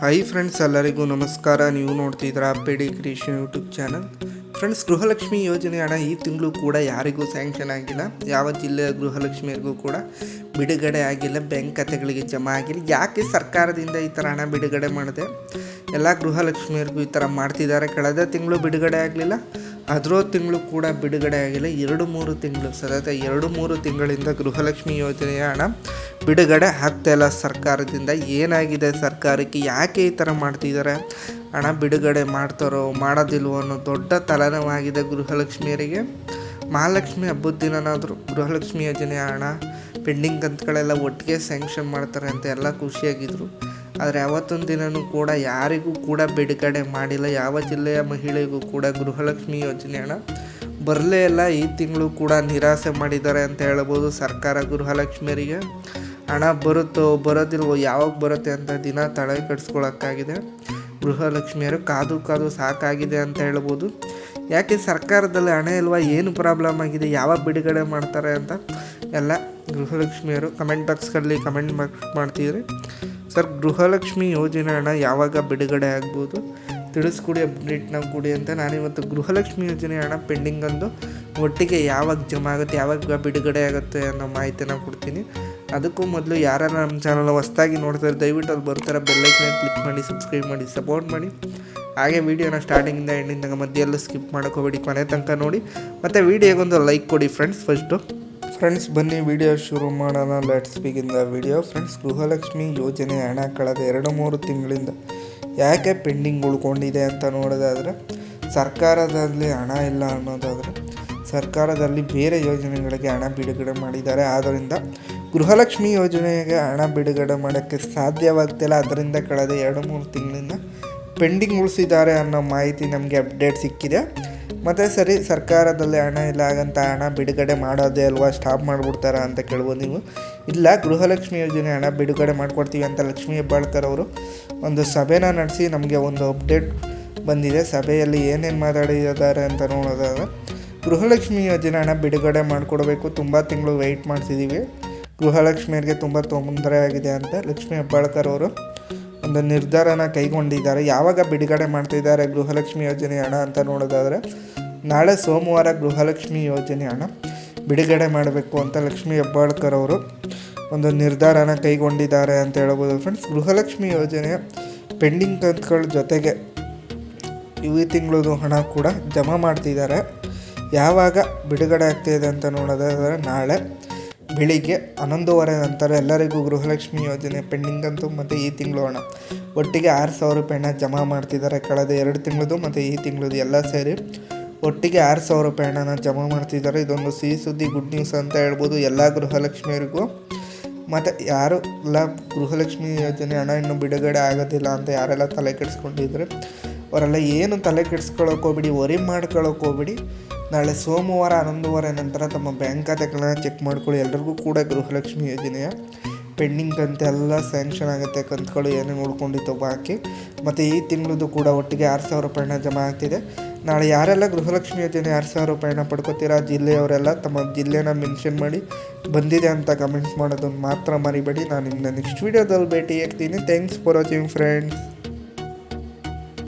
Hi friends ಎಲ್ಲರಿಗೂ ನಮಸ್ಕಾರ. ನೀವು ನೋಡ್ತಿದ್ದೀರಾ ಪೆಡಿ creation YouTube channel friends Gruhalakshmi ಯೋಜನೆ ಹಣ ಈ ತಿಂಗಳು ಕೂಡ ಯಾರಿಗೂ ಸ್ಯಾಂಕ್ಷನ್ ಆಗಿಲ್ಲ. ಯಾವ ಜಿಲ್ಲೆಯ ಗೃಹಲಕ್ಷ್ಮಿಯರಿಗೂ ಕೂಡ ಬಿಡುಗಡೆ ಆಗಿಲ್ಲ. ಬ್ಯಾಂಕ್ ಖಾತೆಗಳಿಗೆ ಜಮಾ ಆಗಿಲ್ಲ. ಯಾಕೆ ಸರ್ಕಾರದಿಂದ ಈ ಥರ ಹಣ ಬಿಡುಗಡೆ ಮಾಡಿದೆ? ಎಲ್ಲ ಗೃಹಲಕ್ಷ್ಮಿಯರಿಗೂ ಈ ಥರ ಮಾಡ್ತಿದ್ದಾರೆ. ಕಳೆದ ತಿಂಗಳು ಬಿಡುಗಡೆ ಆಗಲಿಲ್ಲ. ಅದರೋ ತಿಂಗಳು ಕೂಡ ಬಿಡುಗಡೆ ಆಗಿಲ್ಲ. ಎರಡು ಮೂರು ತಿಂಗಳು, ಸತತ ಎರಡು ಮೂರು ತಿಂಗಳಿಂದ ಗೃಹಲಕ್ಷ್ಮಿ ಯೋಜನೆಯ ಹಣ ಬಿಡುಗಡೆ ಆಗ್ತಾ ಇಲ್ಲ ಸರ್ಕಾರದಿಂದ. ಏನಾಗಿದೆ ಸರ್ಕಾರಕ್ಕೆ? ಯಾಕೆ ಈ ಥರ ಮಾಡ್ತಿದ್ದಾರೆ? ಹಣ ಬಿಡುಗಡೆ ಮಾಡ್ತಾರೋ, ಮಾಡೋದಿಲ್ವೋ ಅನ್ನೋ ದೊಡ್ಡ ತಲೆನೋವಾಗಿದೆ ಗೃಹಲಕ್ಷ್ಮಿಯರಿಗೆ. ಮಹಾಲಕ್ಷ್ಮಿ ಹಬ್ಬದ ದಿನನಾದರೂ ಗೃಹಲಕ್ಷ್ಮಿ ಯೋಜನೆಯ ಹಣ, ಪೆಂಡಿಂಗ್ ಕಂತುಗಳೆಲ್ಲ ಒಟ್ಟಿಗೆ ಸ್ಯಾಂಕ್ಷನ್ ಮಾಡ್ತಾರೆ ಅಂತ ಎಲ್ಲ ಖುಷಿಯಾಗಿದ್ದರು ಆದರೆ ಯಾವತ್ತೊಂದು ದಿನವೂ ಕೂಡ ಯಾರಿಗೂ ಕೂಡ ಬಿಡುಗಡೆ ಮಾಡಿಲ್ಲ. ಯಾವ ಜಿಲ್ಲೆಯ ಮಹಿಳೆಗೂ ಕೂಡ ಗೃಹಲಕ್ಷ್ಮಿ ಯೋಜನೆ ಹಣ ಬರಲೇ ಇಲ್ಲ. ಈ ತಿಂಗಳು ಕೂಡ ನಿರಾಸೆ ಮಾಡಿದ್ದಾರೆ ಅಂತ ಹೇಳ್ಬೋದು ಸರ್ಕಾರ ಗೃಹಲಕ್ಷ್ಮಿಯರಿಗೆ. ಹಣ ಬರುತ್ತೋ ಬರೋದಿಲ್ವೋ, ಯಾವಾಗ ಬರುತ್ತೆ ಅಂತ ದಿನ ತಲೆ ಕಟ್ಸ್ಕೊಳಕ್ಕಾಗಿದೆ ಗೃಹಲಕ್ಷ್ಮಿಯರು ಕಾದು ಕಾದು ಸಾಕಾಗಿದೆ ಅಂತ ಹೇಳ್ಬೋದು. ಯಾಕೆ ಸರ್ಕಾರದಲ್ಲಿ ಹಣ ಇಲ್ವಾ? ಏನು ಪ್ರಾಬ್ಲಮ್ ಆಗಿದೆ? ಯಾವಾಗ ಬಿಡುಗಡೆ ಮಾಡ್ತಾರೆ ಅಂತ ಎಲ್ಲ ಗೃಹಲಕ್ಷ್ಮಿಯರು ಕಮೆಂಟ್ ಬಾಕ್ಸ್ಗಳಲ್ಲಿ ಕಮೆಂಟ್ ಮಾಡ್ತಿದ್ರಿ. ಸರ್, ಗೃಹಲಕ್ಷ್ಮಿ ಯೋಜನೆ ಹಣ ಯಾವಾಗ ಬಿಡುಗಡೆ ಆಗ್ಬೋದು? ತಿಳಿಸ್ಕೊಡಿ ಅಪ್ಡೇಟ್ನ ಕೊಡಿ ಅಂತ. ನಾನಿವತ್ತು ಗೃಹಲಕ್ಷ್ಮಿ ಯೋಜನೆ ಹಣ ಪೆಂಡಿಂಗ್ ಅಂದು ಒಟ್ಟಿಗೆ ಯಾವಾಗ ಜಮಾ ಆಗುತ್ತೆ, ಯಾವಾಗ ಬಿಡುಗಡೆ ಆಗುತ್ತೆ ಅನ್ನೋ ಮಾಹಿತಿನ ಕೊಡ್ತೀನಿ. ಅದಕ್ಕೂ ಮೊದಲು ಯಾರು ನಮ್ಮ ಚಾನಲ್ ಹೊಸ್ದಾಗಿ ನೋಡ್ತಾರೆ ದಯವಿಟ್ಟು ಅಲ್ಲಿ ಬರ್ತಾರೆ ಬೆಲ್ಲೈಕನ್ನ ಕ್ಲಿಕ್ ಮಾಡಿ ಸಬ್ಸ್ಕ್ರೈಬ್ ಮಾಡಿ ಸಪೋರ್ಟ್ ಮಾಡಿ. ಹಾಗೆ ವೀಡಿಯೋನ ಸ್ಟಾರ್ಟಿಂಗಿಂದ ಎಂಡಿಂದ ಮಧ್ಯೆಲ್ಲೂ ಸ್ಕಿಪ್ ಮಾಡೋಕೆ ಹೋಗ್ಬೇಡಿ, ಕೊನೆ ತನಕ ನೋಡಿ. ಮತ್ತು ವೀಡಿಯೋಗೊಂದು ಲೈಕ್ ಕೊಡಿ ಫ್ರೆಂಡ್ಸ್ ಫಸ್ಟು ಫ್ರೆಂಡ್ಸ್ ಬನ್ನಿ ವಿಡಿಯೋ ಶುರು ಮಾಡೋಣ. Let's begin the video friends Gruhalakshmi ಯೋಜನೆ ಹಣ ಕಳೆದ ಎರಡು ಮೂರು ತಿಂಗಳಿಂದ ಯಾಕೆ ಪೆಂಡಿಂಗ್ ಉಳ್ಕೊಂಡಿದೆ ಅಂತ ನೋಡೋದಾದರೆ, ಸರ್ಕಾರದಲ್ಲಿ ಹಣ ಇಲ್ಲ ಅನ್ನೋದಾದರೆ, ಸರ್ಕಾರದಲ್ಲಿ ಬೇರೆ ಯೋಜನೆಗಳಿಗೆ ಹಣ ಬಿಡುಗಡೆ ಮಾಡಿದ್ದಾರೆ. ಆದ್ದರಿಂದ ಗೃಹಲಕ್ಷ್ಮಿ ಯೋಜನೆಗೆ ಹಣ ಬಿಡುಗಡೆ ಮಾಡೋಕ್ಕೆ ಸಾಧ್ಯವಾಗ್ತಿಲ್ಲ. ಅದರಿಂದ ಕಳೆದ ಎರಡು ಮೂರು ತಿಂಗಳಿಂದ ಪೆಂಡಿಂಗ್ ಉಳಿಸಿದ್ದಾರೆ ಅನ್ನೋ ಮಾಹಿತಿ ನಮಗೆ ಅಪ್ಡೇಟ್ ಸಿಕ್ಕಿದೆ. ಮತ್ತು ಸರಿ, ಸರ್ಕಾರದಲ್ಲಿ ಹಣ ಇಲ್ಲ, ಹಾಗಂತ ಹಣ ಬಿಡುಗಡೆ ಮಾಡೋದೇ ಅಲ್ವಾ? ಸ್ಟಾಪ್ ಮಾಡಿಬಿಡ್ತಾರ ಅಂತ ಕೇಳ್ಬೋದು ನೀವು. ಇಲ್ಲ, ಗೃಹಲಕ್ಷ್ಮಿ ಯೋಜನೆ ಹಣ ಬಿಡುಗಡೆ ಮಾಡಿಕೊಡ್ತೀವಿ ಅಂತ ಲಕ್ಷ್ಮೀ ಹೆಬ್ಬಾಳ್ಕರ್ ಅವರು ಒಂದು ಸಭೆನ ನಡೆಸಿ ನಮಗೆ ಒಂದು ಅಪ್ಡೇಟ್ ಬಂದಿದೆ. ಸಭೆಯಲ್ಲಿ ಏನೇನು ಮಾತಾಡಿದ್ದಾರೆ ಅಂತ ನೋಡೋದಾದ್ರೆ, ಗೃಹಲಕ್ಷ್ಮಿ ಯೋಜನೆ ಹಣ ಬಿಡುಗಡೆ ಮಾಡಿಕೊಡ್ಬೇಕು. ತುಂಬ ತಿಂಗಳು ವೆಯ್ಟ್ ಮಾಡ್ತಿದ್ದೀವಿ ಗೃಹಲಕ್ಷ್ಮಿಯರಿಗೆ ತುಂಬ ತೊಂದರೆ ಆಗಿದೆ ಅಂತ ಲಕ್ಷ್ಮೀ ಹೆಬ್ಬಾಳ್ಕರ್ ಅವರು ಒಂದು ನಿರ್ಧಾರನ ಕೈಗೊಂಡಿದ್ದಾರೆ. ಯಾವಾಗ ಬಿಡುಗಡೆ ಮಾಡ್ತಿದ್ದಾರೆ ಗೃಹಲಕ್ಷ್ಮಿ ಯೋಜನೆ ಹಣ ಅಂತ ನೋಡೋದಾದರೆ ನಾಳೆ ಸೋಮವಾರ ಗೃಹಲಕ್ಷ್ಮಿ ಯೋಜನೆ ಹಣ ಬಿಡುಗಡೆ ಮಾಡಬೇಕು ಅಂತ ಲಕ್ಷ್ಮಿ ಹೆಬ್ಬಾಳ್ಕರ್ ಅವರು ಒಂದು ನಿರ್ಧಾರನ ಕೈಗೊಂಡಿದ್ದಾರೆ ಅಂತ ಹೇಳ್ಬೋದು ಫ್ರೆಂಡ್ಸ್ ಗೃಹಲಕ್ಷ್ಮಿ ಯೋಜನೆಯ ಪೆಂಡಿಂಗ್ ಕಂತುಗಳ ಜೊತೆಗೆ ಈ ತಿಂಗಳದು ಹಣ ಕೂಡ ಜಮಾ ಮಾಡ್ತಿದ್ದಾರೆ. ಯಾವಾಗ ಬಿಡುಗಡೆ ಆಗ್ತಾಯಿದೆ ಅಂತ ನೋಡೋದಾದರೆ ನಾಳೆ ಬೆಳಿಗ್ಗೆ ಹನ್ನೊಂದುವರೆ ನಂತರ ಎಲ್ಲರಿಗೂ ಗೃಹಲಕ್ಷ್ಮಿ ಯೋಜನೆ ಪೆಂಡಿಂಗ್ ಅಂತೂ ಮತ್ತು ಈ ತಿಂಗಳು ಹಣ. ಒಟ್ಟಿಗೆ ಆರು ಸಾವಿರ ರೂಪಾಯಿ ಹಣ ಜಮಾ ಮಾಡ್ತಿದ್ದಾರೆ. ಕಳೆದ ಎರಡು ತಿಂಗಳದು ಮತ್ತು ಈ ತಿಂಗಳದು ಎಲ್ಲ ಸೇರಿ ಒಟ್ಟಿಗೆ ಆರು ಸಾವಿರ ರೂಪಾಯಿ ಹಣನ ಜಮಾ ಮಾಡ್ತಿದ್ದಾರೆ. ಇದೊಂದು ಸಿಹಿ ಸುದ್ದಿ ಗುಡ್ ನ್ಯೂಸ್ ಅಂತ ಹೇಳ್ಬೋದು. ಎಲ್ಲ ಗೃಹಲಕ್ಷ್ಮಿಯರಿಗೂ. ಮತ್ತು ಯಾರು ಎಲ್ಲ ಗೃಹಲಕ್ಷ್ಮಿ ಯೋಜನೆ ಹಣ ಇನ್ನೂ ಬಿಡುಗಡೆ ಆಗೋದಿಲ್ಲ ಅಂತ ಯಾರೆಲ್ಲ ತಲೆ ಕೆಡಿಸ್ಕೊಂಡಿದ್ರೆ. ಅವರೆಲ್ಲ ಏನು ತಲೆ ಕೆಡಿಸ್ಕೊಳ್ಳೋಕೆ ಹೋಗ್ಬಿಡಿ ವರಿ ಮಾಡ್ಕೊಳ್ಳೋಕೆ ಹೋಗ್ಬಿಡಿ. ನಾಳೆ ಸೋಮವಾರ, ಹನ್ನೊಂದುವರೆ ನಂತರ ತಮ್ಮ ಬ್ಯಾಂಕ್ ಖಾತೆಗಳನ್ನ ಚೆಕ್ ಮಾಡ್ಕೊಳ್ಳಿ. ಎಲ್ರಿಗೂ ಕೂಡ ಗೃಹಲಕ್ಷ್ಮಿ ಯೋಜನೆಯ ಪೆಂಡಿಂಗ್ ಕಂತೆ ಎಲ್ಲ ಸ್ಯಾಂಕ್ಷನ್ ಆಗುತ್ತೆ. ಕಂತುಗಳು ಏನೇನು ಉಳ್ಕೊಂಡಿತ್ತು ಬಾಕಿ. ಮತ್ತು ಈ ತಿಂಗಳದ್ದು ಕೂಡ ಒಟ್ಟಿಗೆ ಆರು ಸಾವಿರ ರೂಪಾಯಿನ ಜಮಾ ಆಗ್ತಿದೆ. ನಾಳೆ ಯಾರೆಲ್ಲ ಗೃಹಲಕ್ಷ್ಮಿ ಯೋಜನೆ ಆರು ಸಾವಿರ ರೂಪಾಯಿನ ಪಡ್ಕೋತೀರಾ, ಜಿಲ್ಲೆಯವರೆಲ್ಲ ತಮ್ಮ ಜಿಲ್ಲೆನ ಮೆನ್ಷನ್ ಮಾಡಿ ಬಂದಿದೆ ಅಂತ ಕಮೆಂಟ್ಸ್ ಮಾಡೋದನ್ನು ಮಾತ್ರ ಮರಿಬೇಡಿ. ನಾನು ನಿಮ್ಮ ನೆಕ್ಸ್ಟ್ ವೀಡಿಯೋದಲ್ಲಿ ಭೇಟಿ ಆಗ್ತೀನಿ ಥ್ಯಾಂಕ್ಸ್ ಫಾರ್ ವಾಚಿಂಗ್ ಫ್ರೆಂಡ್ಸ್